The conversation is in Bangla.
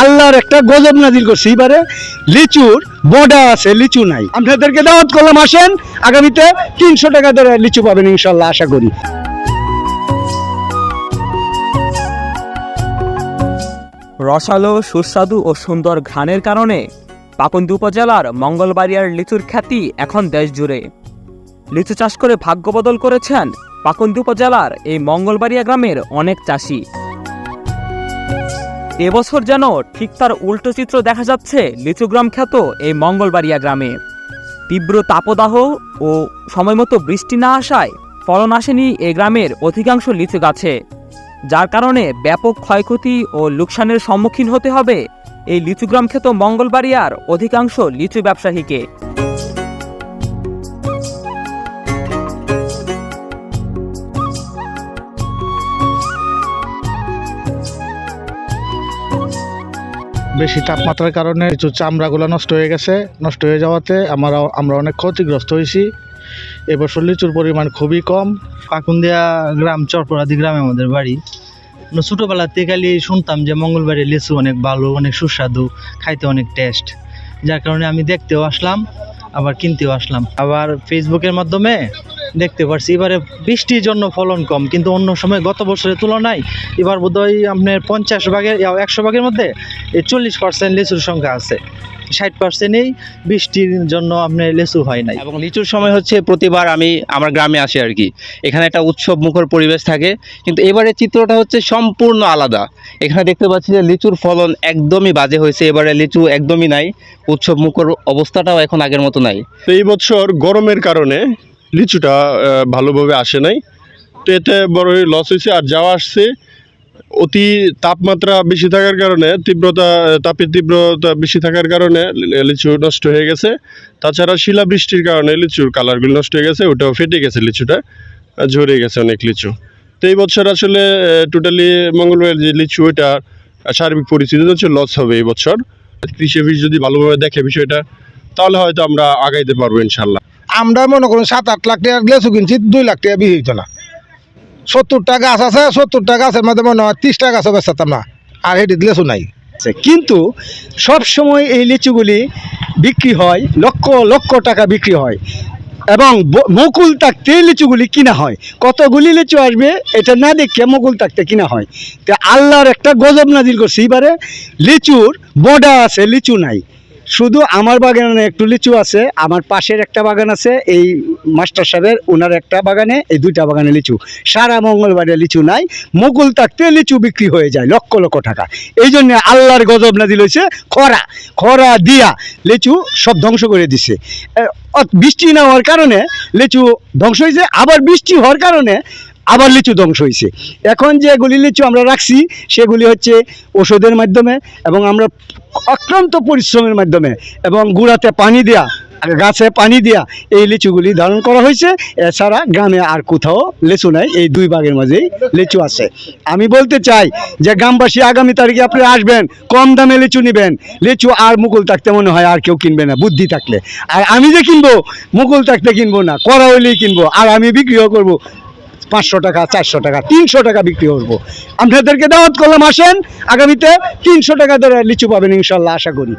আল্লাহর একটা গজব নাজিল করছে। এবারে লিচুর বডা আছে, লিচু নাই। আপনাদেরকে দাওয়াত করলাম, আসেন, আগামীতে তিনশো টাকা ধরে লিচু পাবেন ইনশাল্লাহ, আশা করি। রসালো, সুস্বাদু ও সুন্দর ঘ্রাণের কারণে পাকুন্দি উপজেলার মঙ্গলবাড়িয়ার লিচুর খ্যাতি এখন দেশ জুড়ে লিচু চাষ করে ভাগ্য বদল করেছেন পাকুন্দি উপজেলার এই মঙ্গলবাড়িয়া গ্রামের অনেক চাষি। এবছর যেন ঠিক তার উল্টো চিত্র দেখা যাচ্ছে লিচুগ্রাম খ্যাত এই মঙ্গলবাড়িয়া গ্রামে। তীব্র তাপদাহ ও সময়মতো বৃষ্টি না আসায় ফলন আসেনি এ গ্রামের অধিকাংশ লিচু গাছে। যার কারণে ব্যাপক ক্ষয়ক্ষতি ও লোকসানের সম্মুখীন হতে হবে এই লিচুগ্রাম খ্যাত মঙ্গলবাড়িয়ার অধিকাংশ লিচু ব্যবসায়ীকে। বেশি তাপমাত্রার কারণে কিছু চামড়াগুলো নষ্ট হয়ে গেছে। নষ্ট হয়ে যাওয়াতে আমরা আমরা অনেক ক্ষতিগ্রস্ত হয়েছি। এবছর লিচুর পরিমাণ খুবই কম। পাকুন্দিয়া গ্রাম, চরপরাদি গ্রামে আমাদের বাড়ি। আমরা ছোটোবেলাতে খালি শুনতাম যে মঙ্গলবারে লিচু অনেক ভালো, অনেক সুস্বাদু, খাইতে অনেক টেস্ট। যার কারণে আমি দেখতেও আসলাম, আবার কিনতেও আসলাম। আবার ফেসবুকের মাধ্যমে দেখতে পারছি। এবারে বৃষ্টির জন্য ফলন কম কিন্তু অন্য সময় গত বছরের তুলনায় এবার বোধহয় আপনার পঞ্চাশ ভাগের একশো ভাগের মধ্যে এই চল্লিশ পার্সেন্ট লিচুর সংখ্যা আছে। ষাট পার্সেন্টই বৃষ্টির জন্য আপনার লিচু হয় নাই। এবং লিচুর সময় হচ্ছে প্রতিবার আমি আমার গ্রামে আসি আর কি। এখানে একটা উৎসব মুখর পরিবেশ থাকে কিন্তু এবারে চিত্রটা হচ্ছে সম্পূর্ণ আলাদা। এখানে দেখতে পাচ্ছি যে লিচুর ফলন একদমই বাজে হয়েছে এবারে লিচু একদমই নাই উৎসব মুখর অবস্থাটাও এখন আগের মতো নাই। তো এই বছর গরমের কারণে লিচুটা ভালোভাবে আসে নাই। তো এতে বড়ই লস হয়েছে আর যাওয়া আসছে অতি তাপমাত্রা বেশি থাকার কারণে, তীব্রতা তাপের তীব্রতা বেশি থাকার কারণে লিচু নষ্ট হয়ে গেছে। তাছাড়া শিলাবৃষ্টির কারণে লিচুর কালারগুলো নষ্ট হয়ে গেছে, ওটাও ফেটে গেছে লিচুটা ঝরে গেছে অনেক লিচু। তো এই বছর আসলে টোটালি মঙ্গলবার যে লিচু, ওইটা সার্বিক পরিস্থিতি হচ্ছে লস হবে এই বছর। কৃষি যদি ভালোভাবে দেখে বিষয়টা, তাহলে হয়তো আমরা আগাইতে পারব ইনশাল্লাহ। আমরা মনে করুন সাত, আট লাখ টাকার লেচু কিনছি, দুই লাখ টাকা বিক্রি হইতো না। সত্তরটা গাছ আছে, সত্তরটা গাছের মধ্যে মনে হয় ত্রিশটা গাছও বেচাতাম না আর এটি লেচু নাই। কিন্তু সব সময় এই লিচুগুলি বিক্রি হয়, লক্ষ লক্ষ টাকা বিক্রি হয়, এবং মুকুল থাকতে লিচুগুলি কিনা হয়। কতগুলি লিচু আসবে, এটা না দেখে মুকুল থাকতে কিনা হয়। তো আল্লাহর একটা গজব নাজিল করছে এবারে লিচুর বডা আছে, লিচু নাই। শুধু আমার বাগানে একটু লিচু আছে, আমার পাশের একটা বাগান আছে, এই মাস্টার সাহেবের ওনার একটা বাগানে, এই দুইটা বাগানে লিচু। সারা মঙ্গলবারে লিচু নাই মুকুল থাকতে লিচু বিক্রি হয়ে যায়, লক্ষ লক্ষ টাকা। এই জন্য আল্লাহর গজব নাজিল হয়েছে, খরা খরা দিয়া লিচু সব ধ্বংস করে দিছে। বৃষ্টি না হওয়ার কারণে লিচু ধ্বংস হয়েছে, আবার বৃষ্টি হওয়ার কারণে আবার লিচু ধ্বংস হয়েছে এখন যেগুলি লিচু আমরা রাখছি, সেগুলি হচ্ছে ওষুধের মাধ্যমে এবং আমরা অক্লান্ত পরিশ্রমের মাধ্যমে এবং গুঁড়াতে পানি দেয়া, গাছে পানি দেয়া এই লিচুগুলি ধারণ করা হয়েছে এছাড়া গ্রামে আর কোথাও লিচু নাই, এই দুই বাগের মাঝেই লিচু আছে। আমি বলতে চাই যে গ্রামবাসী আগামী তারিখে আপনি আসবেন, কম দামে লিচু নেবেন। লিচু আর মুকুল থাকতে মনে হয় আর কেউ কিনবে না, বুদ্ধি থাকলে। আর আমি যে কিনবো, মুকুল থাকতে কিনবো না করা হইলেই কিনবো, আর আমি বিক্রিও করব। পাঁচশো টাকা, চারশো টাকা, তিনশো টাকা বিক্রি করব। আপনাদেরকে দাওয়াত করলাম, আসেন, আগামীতে তিনশো টাকা ধরে লিচু পাবেন ইনশাল্লাহ, আশা করি।